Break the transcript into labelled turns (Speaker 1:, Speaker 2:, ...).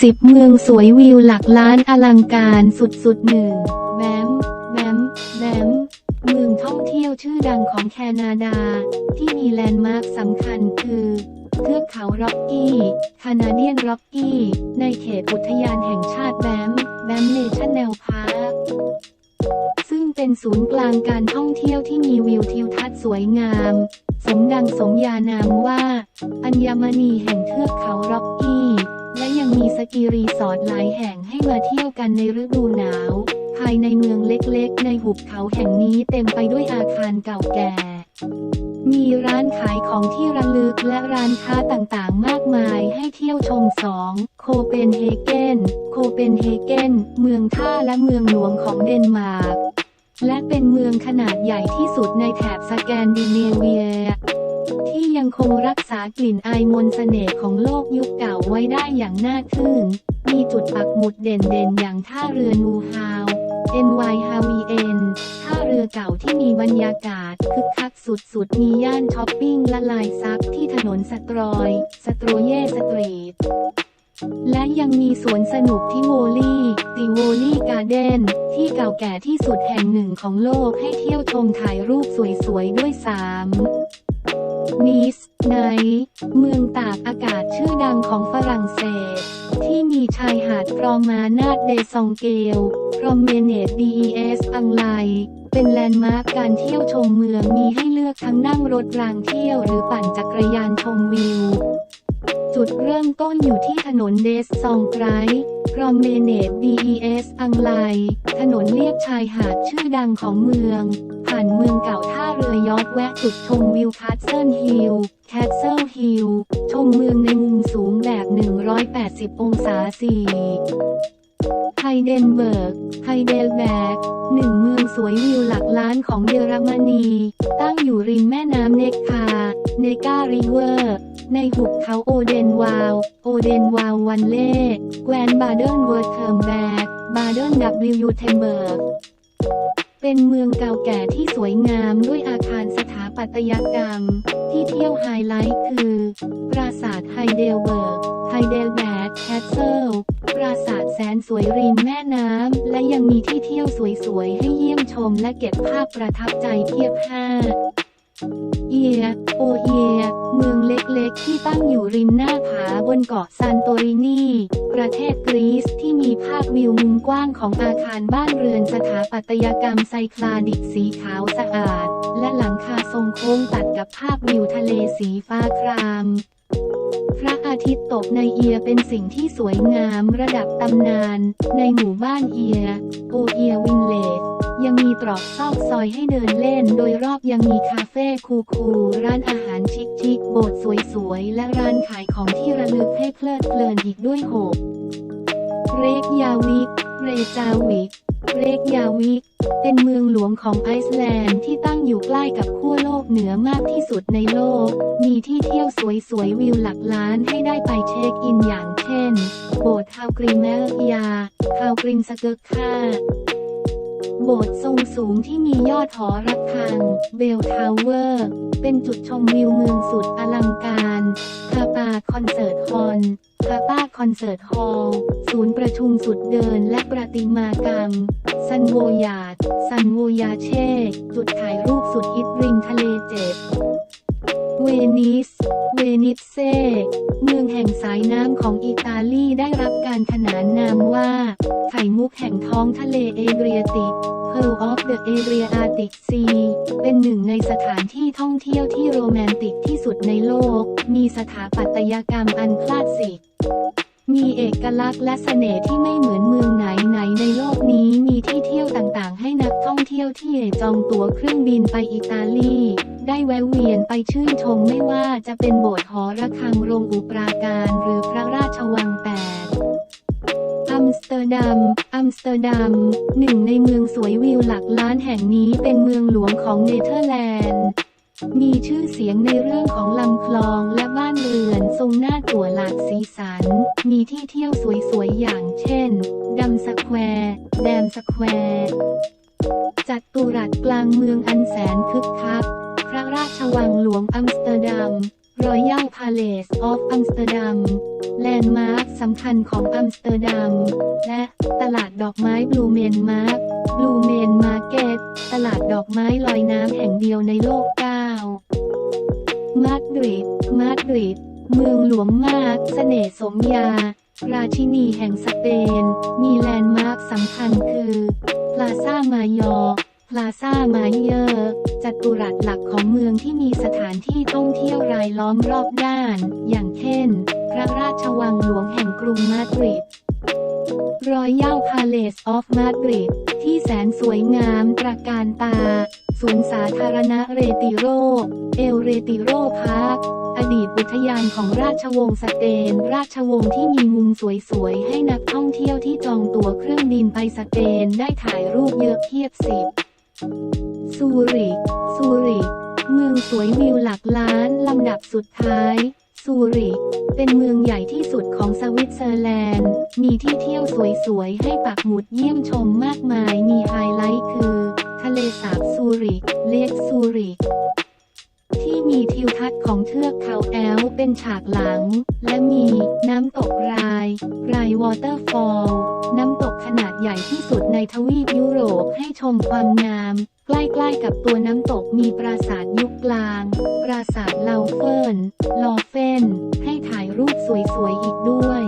Speaker 1: สิบเมืองสวยวิวหลักล้านอลังการสุดๆหนึ่งแบมแบมแบมเมืองท่องเที่ยวชื่อดังของแคนาดา ที่มีแลนด์มาร์คสำคัญคือเทือกเขาร็อกกี้คานาเดียนร็อกกี้ ในเขตอุทยานแห่งชาติแบมแบมเนชั่นแนลพาร์คซึ่งเป็นศูนย์กลางการท่องเที่ยวที่มีวิวทิวทัศน์สวยงาม สมดังสมญานามว่า อัญมณีแห่งเทือกเขาร็อกกี้ และยังมีสกีรีสอร์ทหลายแห่งให้มาเที่ยวกันในฤดูหนาว ภายในเมืองเล็กๆ ในหุบเขาแห่งนี้เต็มไปด้วยอาคารเก่าแก่ มีร้านขายของที่ระลึกและร้านค้าต่างๆ มากมายให้เที่ยวชมสองโคเปนเฮเกน โคเปนเฮเกน เมืองท่าและเมืองหลวงของเดนมาร์ก และเป็นเมืองขนาดใหญ่ที่สุดในแถบสแกนดิเนเวีย ที่ยังคงรักษากลิ่นอายมนต์เสน่ห์ของโลกยุคเก่าไว้ได้อย่างน่าทึ่ง มีจุดปักหมุดเด่นๆ อย่างท่าเรือนูฮาว NY h a v i n ท่าเรือเก่าที่มีบรรยากาศคึกคักสุดๆ มีย่านช้อปปิ้งละลายซับที่ถนนสตรอย สตรเยสตรีทและยังมีสวนสนุกที่โวลี่ติโวลี่การ์เดนที่เก่าแก่ที่สุดแห่งหนึ่งของโลกให้เที่ยวชมถ่ายรูปสวยๆ ด้วยสาม นิสไนเมืองตากอากาศชื่อดังของฝรั่งเศส ที่มีชายหาดพรอมานาดเดซองเกลพรอมเมเนตดีเอสอังไล เป็นแลนด์มาร์กการเที่ยวชมเมืองมีให้เลือกทั้งนั่งรถรางเที่ยวหรือปั่นจักรยานชมวิวจุดเริ่มต้นอยู่ที่ถนนเดสซองไกรพรอมเมเนต DES อังไล ถนนเลียบชายหาดชื่อดังของเมืองานเมืองเก่าท่าเรือยอทแวะจุดชมวิวคัสเซิลฮิลแคสเซิลฮิลชมเมืองในมุมสูงแบบ 180 องศาสี่ไฮเดนเบิร์ก ไฮเดลแบก หนึ่งเมืองสวยวิวหลักล้านของเยอรมนี ตั้งอยู่ริมแม่น้ำเนกคา เนการิเวอร์ ในหุบเขาโอเดนวาว โอเดนวาววันเล่ แกวนบาเดนเวิร์เทิร์มแบก บาเดนดับลิวยูเทมเบิร์ก เป็นเมืองเก่าแก่ที่สวยงามด้วยอาคารสถาปัตยกรรม ที่เที่ยวไฮไลท์คือ ปราสาทไฮเดลเบิร์ก ไฮเดลแบกแคสเซิล ปราสาทแสนสวยริมแม่น้ำ และยังมีที่เที่ยวสวยๆ ให้เยี่ยมชมและเก็บภาพประทับใจเทียบห้าเอียโอเอีย ล็กๆ ที่ตั้งอยู่ริมหน้าผาบนเกาะซานโตรินี ประเทศกรีซที่มีภาพวิวมุมกว้างของอาคารบ้านเรือนสถาปัตยกรรมไซคลาดิกสีขาวสะอาด และหลังคาทรงโค้งตัดกับภาพวิวทะเลสีฟ้าครามพระอาทิตย์ตกในเอียเป็นสิ่งที่สวยงามระดับตำนาน ในหมู่บ้านเอียโอเอียวินเลจ ยังมีตรอกซอกซอยให้เดินเล่น โดยรอบยังมีคาเฟ่คูคูร้านอาหารชิคๆโบสถ์สวยๆ และร้านขายของที่ระลึกให้เพลิดเพลินอีกด้วยโหกเรกยาวิก เรจาวิก เรกยาวิก เป็นเมืองหลวงของไอซ์แลนด์ที่ตั้งอยู่ใกล้กับขั้วโลกเหนือมากที่สุดในโลก มีที่เที่ยวสวยๆวิวหลักล้านให้ได้ไปเช็คอินอย่างเช่น โบสถ์ฮาวกริมเมลยาฮาวกริมสเกิร์ค่า โบสถ์ทรงสูงที่มียอดหอระฆัง เบลทาวเวอร์ เป็นจุดชมวิวเมืองสุดอลังการคาปาคอนเสิร์ตฮอลคาปาคอนเสิร์ตฮอล์ศูนย์ประชุมสุดเดินและประติมากรรม ซันโวยาดซันโวยาเช่ จุดถ่ายรูปสุดฮิตริมทะเลเจ็ด เวนิส เวนิสเซ เมืองแห่งสายน้ำของอิตาลีได้รับการขนานนามว่า ไข่มุกแห่งท้องทะเลเอเดรียติก Pearl of the Adriatic Sea เป็นหนึ่งในสถานที่ท่องเที่ยวที่โรแมนติกที่สุดในโลก มีสถาปัตยกรรมอันคลาสสิกมีเอกลักษณ์และเสน่ห์ที่ไม่เหมือนเมืองไหนไหนในโลกนี้มีที่เที่ยวต่างๆ ให้นัก เที่ยวที่จองตั๋วเครื่องบินไปอิตาลี ได้แวะเวียนไปชื่นชมไม่ว่าจะเป็นโบสถ์หอระฆังโรงอุปราการหรือพระราชวังแปดอัมสเตอร์ดัม อัมสเตอร์ดัม หนึ่งในเมืองสวยวิวหลักล้านแห่งนี้เป็นเมืองหลวงของเนเธอร์แลนด์ มีชื่อเสียงในเรื่องของลำคลองและบ้านเรือนทรงหน้าตัวหลากสีสัน มีที่เที่ยวสวยๆอย่างเช่น ดัมสแควร์ แดมสแควร์ จัดตุรัสกลางเมืองอันแสนคึกคัก พระราชวังหลวงอัมสเตอร์ดัม Royal Palace of Amsterdam แลนด์มาร์คสำคัญของอัมสเตอร์ดัม และตลาดดอกไม้บลูเมนมาร์คบลูเมนมาร์เก็ต ตลาดดอกไม้ลอยน้ำแห่งเดียวในโลก9มาดริด มาดริด เมืองหลวงมากเสน่ห์สมยา ราชินีแห่งสเปน มีแลนด์มาร์คสำคัญคือ ลาซ่ามายอพลาซ่ามาเยอร์จัตุรัสหลักของเมืองที่มีสถานที่ท่องเที่ยวรายล้อมรอบด้าน อย่างเช่น พระราชวังหลวงแห่งกรุงมาดริดรอยัลพาเลสออฟมาดริดที่แสนสวยงามตระการตา ศูนย์สาธารณะเรติโร เอลเรติโรพาร์ค อดีตอุทยานของราชวงศ์สเปน ราชวงศ์ที่มีมุมสวยๆ ให้นักท่องเที่ยวที่จองตั๋วเครื่องบินไปสเปนได้ถ่ายรูปเยอะเทียบสิบซูริกซูริกเมืองสวยวิวหลักล้านลำดับสุดท้าย ซูริก เป็นเมืองใหญ่ที่สุดของสวิตเซอร์แลนด์ มีที่เที่ยวสวยๆ ให้ปักหมุดเยี่ยมชมมากมาย มีไฮไลท์คือ เลสาบซูริก เลกซูริก ที่มีทิวทัศน์ของเทือกเขาแอลเป็นฉากหลัง และมีน้ำตกราย รายวอเตอร์ฟอล น้ำตกขนาดใหญ่ที่สุดในทวีปยุโรปให้ชมความงาม ใกล้ๆกับตัวน้ำตกมีปราสาทยุคกลาง ปราสาทเลาเฟิร์น ลอเฟน ให้ถ่ายรูปสวยๆอีกด้วย